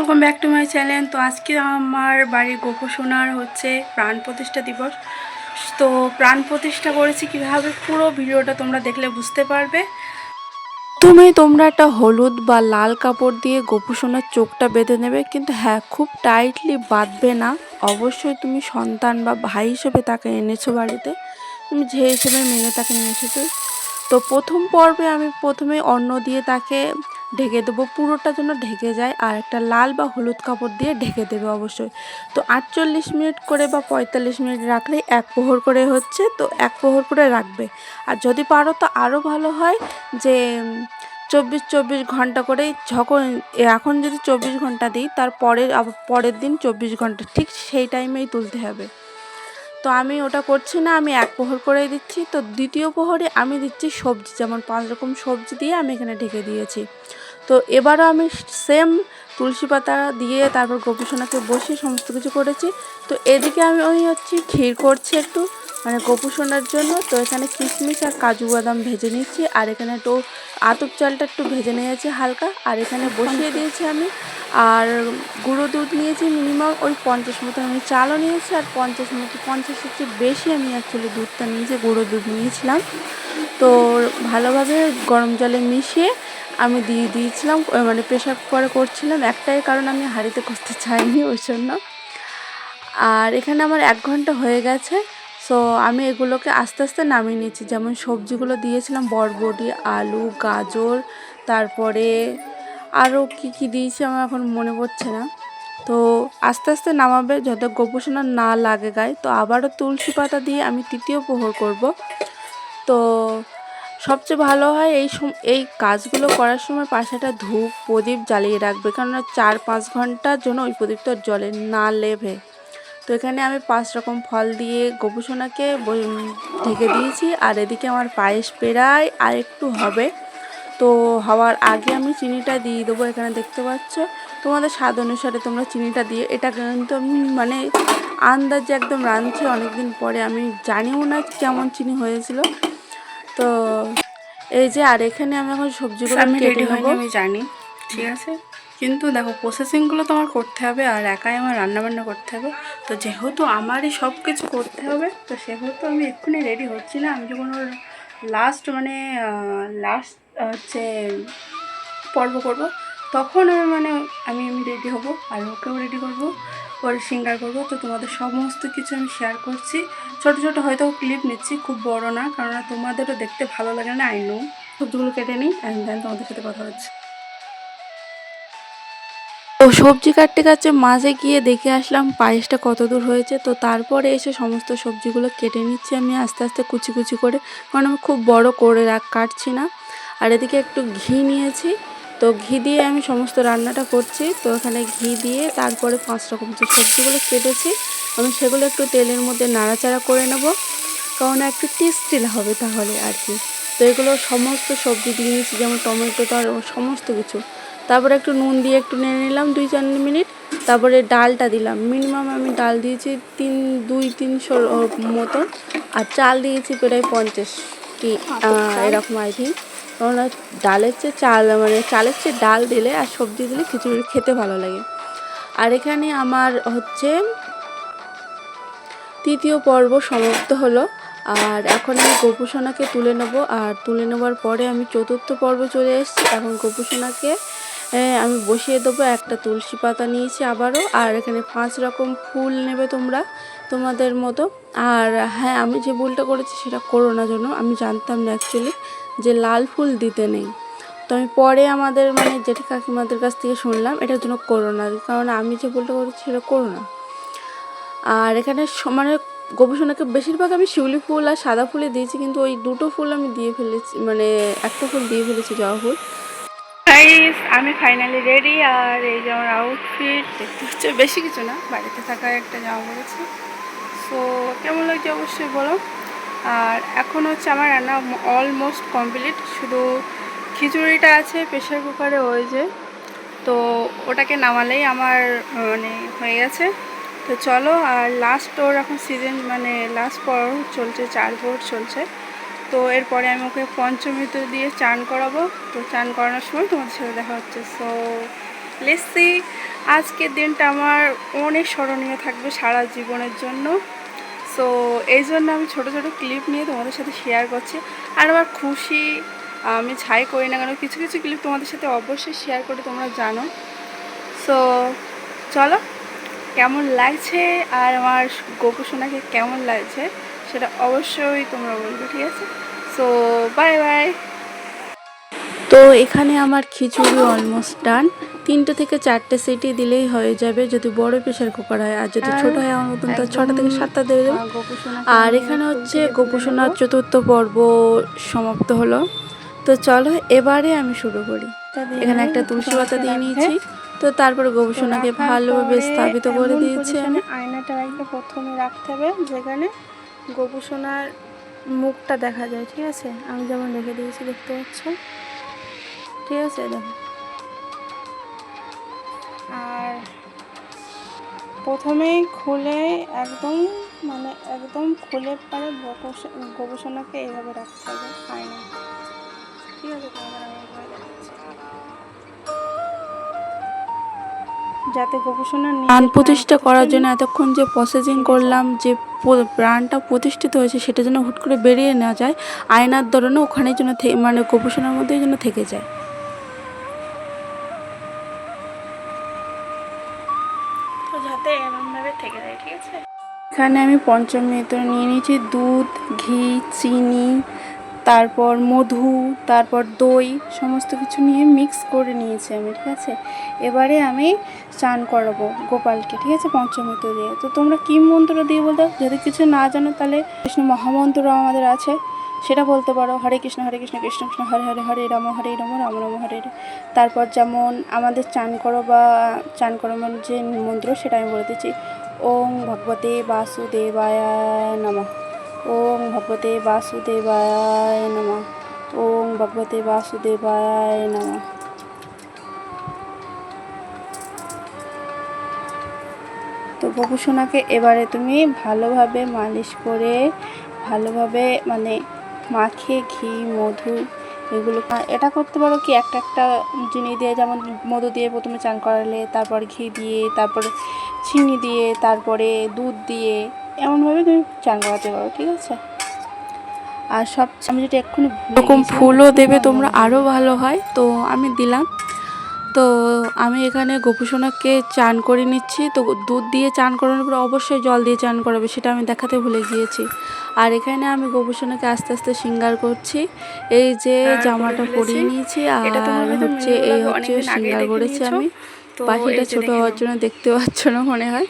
Welcome back to my channel তো আজকে আমার বাড়ির গোপসোনার হচ্ছে প্রাণ প্রতিষ্ঠা দিবস। তো প্রাণ প্রতিষ্ঠা করেছি কীভাবে পুরো ভিডিওটা তোমরা দেখলে বুঝতে পারবে। তুমি তোমরা একটা হলুদ বা লাল কাপড় দিয়ে গোপুসোনার চোখটা বেঁধে নেবে, কিন্তু হ্যাঁ খুব টাইটলি বাঁধবে না। অবশ্যই তুমি সন্তান বা ভাই হিসেবে তাকে এনেছো বাড়িতে। তুমি যে হিসেবে মেনে তাকে নিয়ে এসেছ তো প্রথম পর্বে আমি প্রথমে অন্ন দিয়ে তাকে ঢেকে দেবো। পুরোটা যেন ঢেকে যায় আর একটা লাল বা হলুদ কাপড় দিয়ে ঢেকে দেবে অবশ্যই। তো আটচল্লিশ মিনিট করে বা পঁয়তাল্লিশ মিনিট রাখলে এক প্রহর করে হচ্ছে, তো এক প্রহর করে রাখবে। আর যদি পারো তো আরও ভালো হয় যে, চব্বিশ চব্বিশ ঘণ্টা করে যখন, এখন যদি চব্বিশ ঘণ্টা দিই, তার পরের পরের দিন চব্বিশ ঘণ্টা, ঠিক সেই টাইমেই তুলতে হবে। তো আমি ওটা করছি না, আমি এক প্রহর করেই দিচ্ছি। তো দ্বিতীয় প্রহরে আমি দিচ্ছি সবজি, যেমন পাঁচ রকম সবজি দিয়ে আমি এখানে ঢেকে দিয়েছি। তো এবারও আমি সেম তুলসী পাতা দিয়ে তারপর গোপুসোনাকে বসিয়ে সমস্ত কিছু করেছি। তো এদিকে আমি ওই হচ্ছে ক্ষীর করছি একটু মানে গোপুসোনার জন্য। তো এখানে কিশমিশ আর কাজু বাদাম ভেজে নিচ্ছি আর এখানে একটু আতপ চালটা একটু ভেজে নিয়েছি হালকা। আর এখানে বসিয়ে দিয়েছি আমি আর গুঁড়ো দুধ নিয়েছি মিনিমাম ওই পঞ্চাশ মতো আমি চালও নিয়েছি আর পঞ্চাশ মতো পঞ্চাশের চেয়ে বেশি আমি অ্যাকচুয়ালি দুধটা নিয়েছি গুঁড়ো দুধ নিয়েছিলাম। তো ভালোভাবে গরম জলে মিশিয়ে আমি দিয়ে দিয়েছিলাম মানে প্রেশার কুকারে করছিলাম। একটাই কারণ আমি হাঁড়িতে করতে চাইনি ওই জন্য। আর এখানে আমার এক ঘণ্টা হয়ে গেছে, সো আমি এগুলোকে আস্তে আস্তে নামিয়ে নিচ্ছি যেমন সবজিগুলো দিয়েছিলাম, বরবটি, আলু, গাজর, তারপরে আরও কি কি দিয়েছি আমার এখন মনে পড়ছে না। তো আস্তে আস্তে নামাবে, যত গোপোষণা না লাগে গায়ে। তো আবারও তুলসী পাতা দিয়ে আমি তৃতীয় প্রহর করব। তো সবচেয়ে ভালো হয় এই এই কাজগুলো করার সময় পাশে একটা ধূপ, প্রদীপ জ্বালিয়ে রাখবে। কেননা চার পাঁচ ঘণ্টার জন্য ওই প্রদীপটা জলে না লেভে। তো এখানে আমি পাঁচ রকম ফল দিয়ে গোপুসোনাকে ঢেকে দিয়েছি। আর এদিকে আমার পায়েস পেরায় আর একটু হবে। তো হওয়ার আগে আমি চিনিটা দিয়ে দেবো এখানে, দেখতে পাচ্ছ? তোমাদের স্বাদ অনুসারে তোমরা চিনিটা দিয়ে এটা কিন্তু আমি মানে আন্দাজে একদম রাঁধছি। অনেকদিন পরে আমি জানিও না কেমন চিনি হয়েছিল। তো এই যে আর এখানে আমি এখন সবজিগুলো আমি রেডি হয়নি আমি জানি ঠিক আছে? কিন্তু দেখো প্রসেসিংগুলো তো আমার করতে হবে আর একাই আমার রান্নাবান্না করতে হবে। তো যেহেতু আমারই সব কিছু করতে হবে তো সেহেতু আমি এক্ষুনি রেডি হচ্ছি না। আমি যখন ওর লাস্ট মানে লাস্ট হচ্ছে পর্ব করব তখন আমি মানে আমি আমি রেডি হব, আর ওকেও রেডি করব, ওর সিঙ্গার করব। তো তোমাদের সমস্ত কিছু আমি শেয়ার করছি। ছোট ছোট হয়তো ক্লিপ নিচ্ছি, খুব বড় না কারণ তোমাদেরও দেখতে ভালো লাগে না আই সবজিগুলো কেটে নিই অ্যান্ড দেন তোমাদের সাথে কথা হচ্ছে। ও সবজি কাটতে কাটতে মাঝে গিয়ে দেখে আসলাম পায়েসটা কত দূর হয়েছে। তো তারপরে এসে সমস্ত সবজিগুলো কেটে নিচ্ছি আমি আস্তে আস্তে কুচি কুচি করে, কারণ আমি খুব বড় করে রাখ কাটছি না। আর এদিকে একটু ঘি নিয়েছি। তো ঘি দিয়ে আমি সমস্ত রান্নাটা করছি। তো এখানে ঘি দিয়ে তারপরে পাঁচ রকম যে সবজিগুলো কেটেছি, আমি সেগুলো একটু তেলের মধ্যে নাড়াচাড়া করে নেব। কারণ একটু টেস্টি হবে তাহলে আর কি। তো এগুলো সমস্ত সবজি দিয়ে নিয়েছি যেমন টমেটো, তার সমস্ত কিছু। তারপরে একটু নুন দিয়ে একটু নেড়ে নিলাম দুই চার মিনিট। তারপরে ডালটা দিলাম। মিনিমাম আমি ডাল দিয়েছি তিন, দুই তিনশো মতন। আর চাল দিয়েছি প্রায় পঞ্চাশ কি এরকম আই থিঙ্ক। কেননা ডালের চেয়ে চাল মানে চালের চেয়ে ডাল দিলে আর সবজি দিলে খিচুড়ি খেতে ভালো লাগে। আর এখানে আমার হচ্ছে তৃতীয় পর্ব সমাপ্ত হলো। আর এখন আমি গোপুসোনাকে তুলে নেব। আর তুলে নেবার পরে আমি চতুর্থ পর্ব চলে এসেছি। এখন গোপুসোনাকে আমি বসিয়ে দেবো। একটা তুলসী পাতা নিয়েছি আবারও। আর এখানে পাঁচ রকম ফুল নেবে তোমরা, তোমাদের মতো। আর হ্যাঁ আমি যে ভুলটা করেছি সেটা করো না জন্য আমি জানতাম না অ্যাকচুয়ালি যে লাল ফুল দিতে নেই। তো আমি পরে আমাদের মানে জেঠি কাকিমাদের কাছ থেকে শুনলাম এটার জন্য করো না কারণ আমি যে ভুলটা করেছি সেটা করো না আর এখানে মানে গবেষণাকে বেশিরভাগ আমি শিউলি ফুল আর সাদা ফুলে দিয়েছি, কিন্তু ওই দুটো ফুল আমি দিয়ে ফেলেছি মানে একটা ফুল দিয়ে ফেলেছি জবা ফুল আমি ফাইনালি রেডি আর এই যে আমার আউটফিট দেখতে হচ্ছে বেশি কিছু না, বাড়িতে থাকা একটা জামা পড়েছি সো কেমন লাগছে অবশ্যই বলো। আর এখন হচ্ছে আমার রান্না অলমোস্ট কমপ্লিট শুধু খিচুড়িটা আছে প্রেশার কুকারে ওই যে। তো ওটাকে নামালেই আমার মানে হয়ে গেছে। তো চলো, আর লাস্ট ওর এখন সিজন মানে লাস্ট পর চলছে, চার ভোর চলছে। তো এরপরে আমি ওকে পঞ্চমীতে দিয়ে চান করাবো। তো চান করানোর সময় তোমাদের সাথে দেখা হচ্ছে। সো লিসি আজকের দিনটা আমার অনেক স্মরণীয় থাকবে সারা জীবনের জন্য। সো এই জন্য আমি ছোটো ছোটো ক্লিপ নিয়ে তোমাদের সাথে শেয়ার করছি। আর আমার খুশি, আমি ছাই করি না কেন, কিছু কিছু ক্লিপ তোমাদের সাথে অবশ্যই শেয়ার করে তোমরা জানো। সো চলো, কেমন লাগছে? আর আমার গোপু সোনাকে কেমন লাগছে? সেটা অবশ্যই তোমরা বলবে, ঠিক আছে? সো বাই বাই তো এখানে আমার খিচুড়ি অলমোস্ট ডান তিনটে থেকে চারটে সিটি দিলেই হয়ে যাবে যদি বড় প্রেশার কুকার হয় আর যদি ছোট হয়, আমার মতন তো ছটা থেকে সাতটা দিয়ে দেবো আর এখানে হচ্ছে গোপুসোনার চতুর্থ পর্ব সমাপ্ত হলো। তো চলো, এবারে আমি শুরু করি। এখানে একটা তুলসী পাতা দিয়ে নিয়েছি। তো তারপরে গোপুসোনাকে ভালোভাবে স্থাপিত করে দিয়েছি আমি। আয়নাটা রাখতে প্রথমে রাখতে হবে, যেখানে গোপুসোনার মুখটা দেখা যায়, ঠিক আছে? আমি যেমন রেখে দিয়েছি, দেখতে পাচ্ছ? ঠিক আছে, দেখো। প্রথমেই খুলে একদম মানে একদম খুলে পরে গবেষণাকে এইভাবে রাখতে হবে আয়না ঠিক আছে। যাতে গবেষণা প্রাণ প্রতিষ্ঠা করার জন্য এতক্ষণ যে প্রসেসিং করলাম যে প্রাণটা প্রতিষ্ঠিত হয়েছে সেটা যেন হুট করে বেরিয়ে না যায় আয়নার ধরনে ওখানে যেন মানে গবেষণার মধ্যেই যেন থেকে যায়। এখানে আমি পঞ্চম পঞ্চমৃত নিয়ে নিয়েছি। দুধ, ঘি, চিনি, তারপর মধু, তারপর দই, সমস্ত কিছু নিয়ে মিক্স করে নিয়েছি আমি, ঠিক আছে? এবারে আমি চান করাবো গোপালকে, ঠিক আছে? পঞ্চমৃত দিয়ে। তো তোমরা কি মন্ত্র দিয়ে বলতে যদি কিছু না জানো, তাহলে কৃষ্ণ মহামন্ত্র আমাদের আছে। সেটা বলতে পারো, হরে কৃষ্ণ হরে কৃষ্ণ কৃষ্ণ কৃষ্ণ, হরে হরে হরে রাম হরে রাম রাম রাম হরে তারপর যেমন আমাদের চান করো বা, চান করানোর যে মন্ত্র, সেটা আমি বলে দিচ্ছি। ওম ভগবতে বাসুদেবায় নমঃ। ওম ভগবতে বাসুদেবায় নমঃ। ওম ভগবতে বাসুদেবায় নমঃ। তো বকুসোনাকে এবারে তুমি ভালোভাবে মালিশ করে, ভালোভাবে মানে মাখিয়ে ঘি, মধু এগুলো। এটা করতে পারো কি একটা একটা জিনিস দিয়ে যেমন মধু দিয়ে প্রথমে চান করালে তারপর ঘি দিয়ে তারপর চিনি দিয়ে তারপরে দুধ দিয়ে এমনভাবে তুমি চান করাতে পারো ঠিক আছে? আর সব আমি যেটা এক্ষুনি এরকম ফুলও দেবে তোমরা আরও ভালো হয়। তো আমি দিলাম। তো আমি এখানে গোপুসোনাকে চান করে নিচ্ছি। তো দুধ দিয়ে চান করানোর পর অবশ্যই জল দিয়ে চান করাবে সেটা আমি দেখাতে ভুলে গিয়েছি। আর এখানে আমি গোপুসোনাকে আস্তে আস্তে সিঙ্গার করছি। এই যে জামাটা পরিয়ে নিয়েছি আর হচ্ছে এই হচ্ছে শৃঙ্গার সিঙ্গার করেছি আমি। পাখিটা ছোট হওয়ার জন্য দেখতে পাচ্ছ না মনে হয়।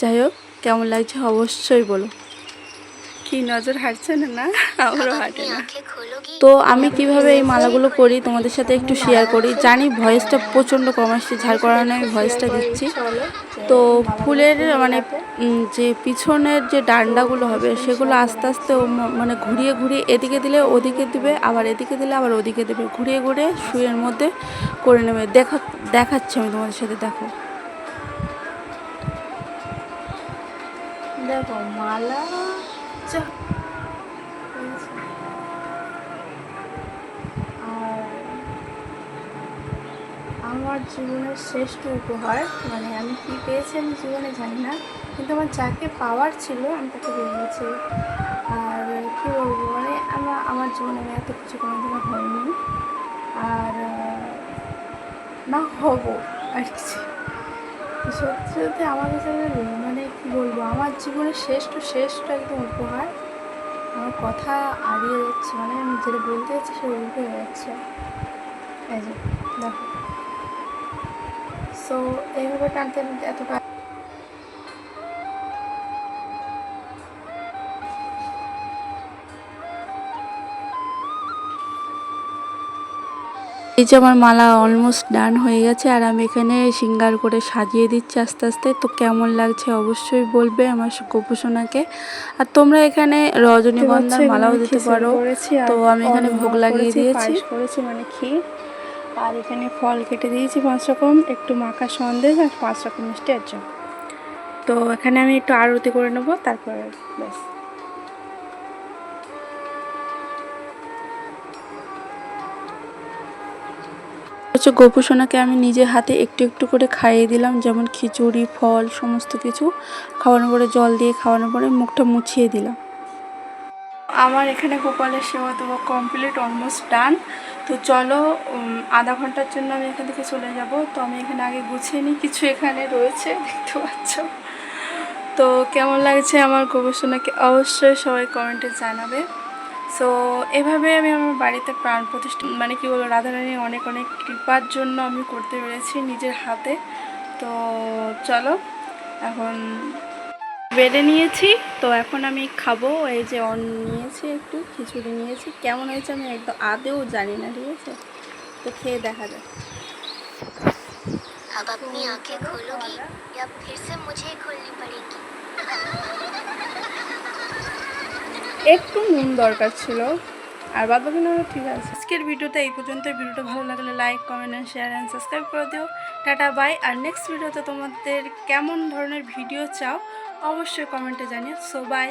যাই হোক কেমন লাগছে অবশ্যই বলো। কি নজর হাঁটছে না না? আমারও হাঁটে না। তো আমি কীভাবে এই মালাগুলো করি তোমাদের সাথে একটু শেয়ার করি? জানি ভয়েসটা প্রচণ্ড কম আসছে ঝাড় করানো আমি ভয়েসটা দিচ্ছি। তো ফুলের মানে যে পিছনের যে ডান্ডাগুলো হবে সেগুলো আস্তে আস্তে মানে ঘুরিয়ে ঘুরিয়ে এদিকে দিলে ওদিকে দিবে আবার এদিকে দিলে আবার ওদিকে দেবে। ঘুরিয়ে ঘুরিয়ে শুয়ের মধ্যে করে নেবে। দেখা দেখাচ্ছি আমি তোমাদের সাথে দেখো। দেখো মালা। আর আমার জীবনের শ্রেষ্ঠ উপহার মানে আমি কি পেয়েছি আমি জীবনে জানি না, কিন্তু আমার যাকে পাওয়ার ছিল আমি তাকে পেয়ে গেছি আর কী বলব মানে আমার আমার জীবনে এত কিছু কোনোদিনও হয়নি আর না হব আর কিছু সত্যি সত্যি আমার কাছে মানে কী বলব, আমার জীবনের শ্রেষ্ঠ শ্রেষ্ঠ একদম উপহার। আমার কথা হারিয়ে যাচ্ছে মানে আমি যেটা বলতে যাচ্ছি সেটা উল্টে যাচ্ছে। যে, দেখো। সো এইভাবে টানতে এতটা এই যে আমার মালা অলমোস্ট ডান হয়ে গেছে আর আমি এখানে সিঙ্গার করে সাজিয়ে দিচ্ছি আস্তে আস্তে। তো কেমন লাগছে অবশ্যই বলবে আমার গোপুসোনাকে। আর তোমরা এখানে রজনীগন্ধার মালাও দিতে পারো। তো আমি এখানে ভোগ লাগিয়ে দিয়েছি। করেছি মানে ক্ষীর। আর এখানে ফল কেটে দিয়েছি পাঁচ রকম একটু মাখা সন্দেশ আর পাঁচ রকম মিষ্টি জল। তো এখানে আমি একটু আরতি করে নেব তারপরে ব্যাস। হচ্ছে গোপুসোনাকে আমি নিজে হাতে একটু একটু করে খাইয়ে দিলাম, যেমন খিচুড়ি, ফল, সমস্ত কিছু। খাওয়ানোর পরে, জল দিয়ে খাওয়ানোর পরে মুখটা মুছিয়ে দিলাম। আমার এখানে গোপালের সেবা দেওয়া কমপ্লিট অলমোস্ট ডান তো চলো আধা ঘণ্টার জন্য আমি এখান থেকে চলে যাব। তো আমি এখানে আগে গুছিয়ে নিই, কিছু এখানে রয়েছে, দেখতে পাচ্ছ। তো কেমন লাগছে আমার গবেষণাকে অবশ্যই সবাই কমেন্টে জানাবে। সো এভাবে আমি আমার বাড়িতে প্রাণ প্রতিষ্ঠা মানে কি বলবো রাধারানীর অনেক অনেক কৃপার জন্য আমি করতে পেরেছি নিজের হাতে তো চলো এখন বেড়ে নিয়েছি তো এখন আমি খাবো এই যে অন নিয়েছি একটু খিচুড়ি নিয়েছি কেমন হয়েছে আমি একদম আদেও জানি না ঠিক আছে তো খেয়ে দেখা যাক अब अपनी आंखें खोलोगी या फिर से मुझे खोलनी पड़ेगी একটু নুন দরকার ছিল। আর বাদ বাকি না, ঠিক আছে। আজকের ভিডিওতে এই পর্যন্ত ভিডিওটা ভালো লাগলে like comment and share and subscribe করে দিও। টাটা বাই আর নেক্সট ভিডিওতে তোমাদের কেমন ধরনের ভিডিও চাও, অবশ্যই কমেন্টে জানিও। So by